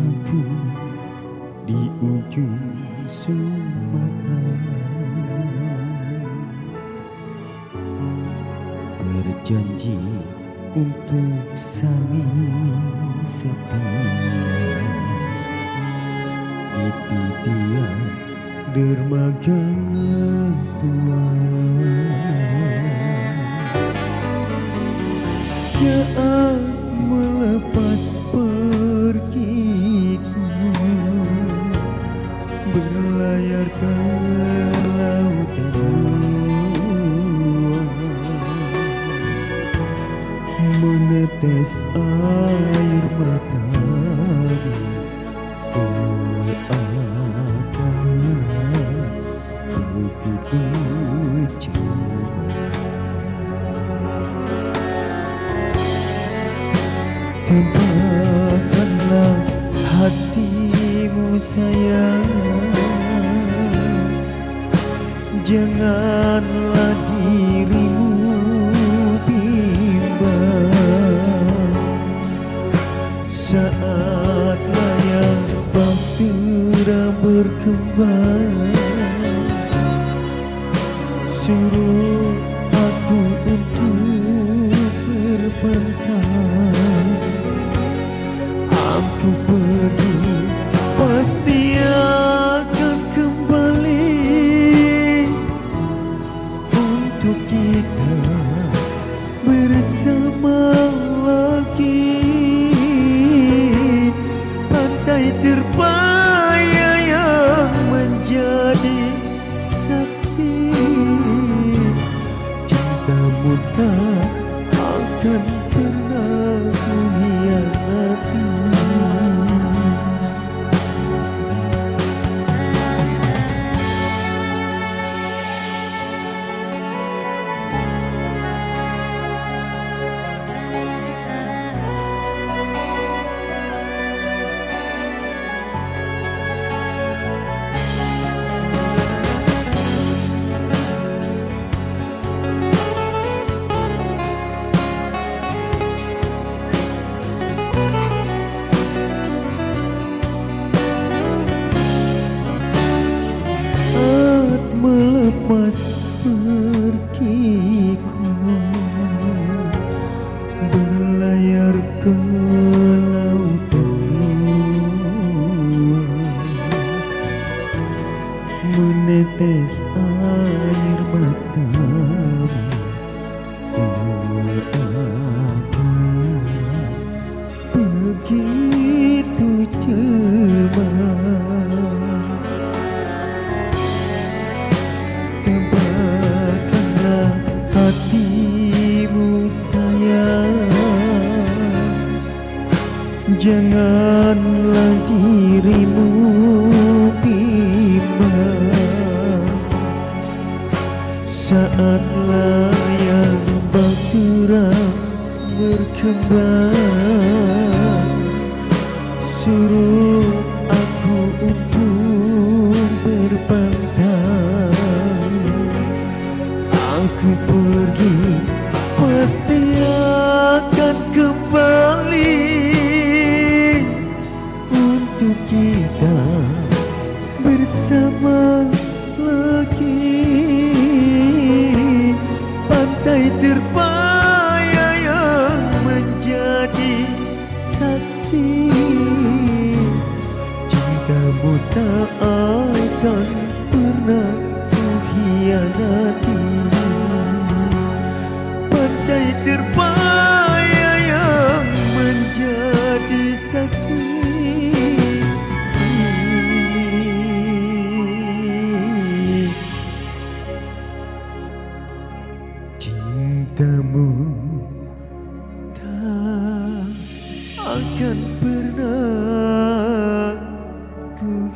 aku di ujung Sumatera. Berjanji untuk saling setia Di titian dermaga. Berlayar ke lautan luar menetes air mata seakan begitu cemas Tempatkanlah hatimu sayang Janganlah dirimu bimbang Saat layang bahtera berkembang. Suruh aku untuk berbangkang Cintamu tak mas por que Janganlah dirimu bimbang Saat layang bahtera berkembang Suruh aku untuk berbantang Aku pergi pasti Untuk kita bersama lagi. Pantai terpayah yang menjadi saksi. Cintamu tak akan pernah Pantai akan pernah ku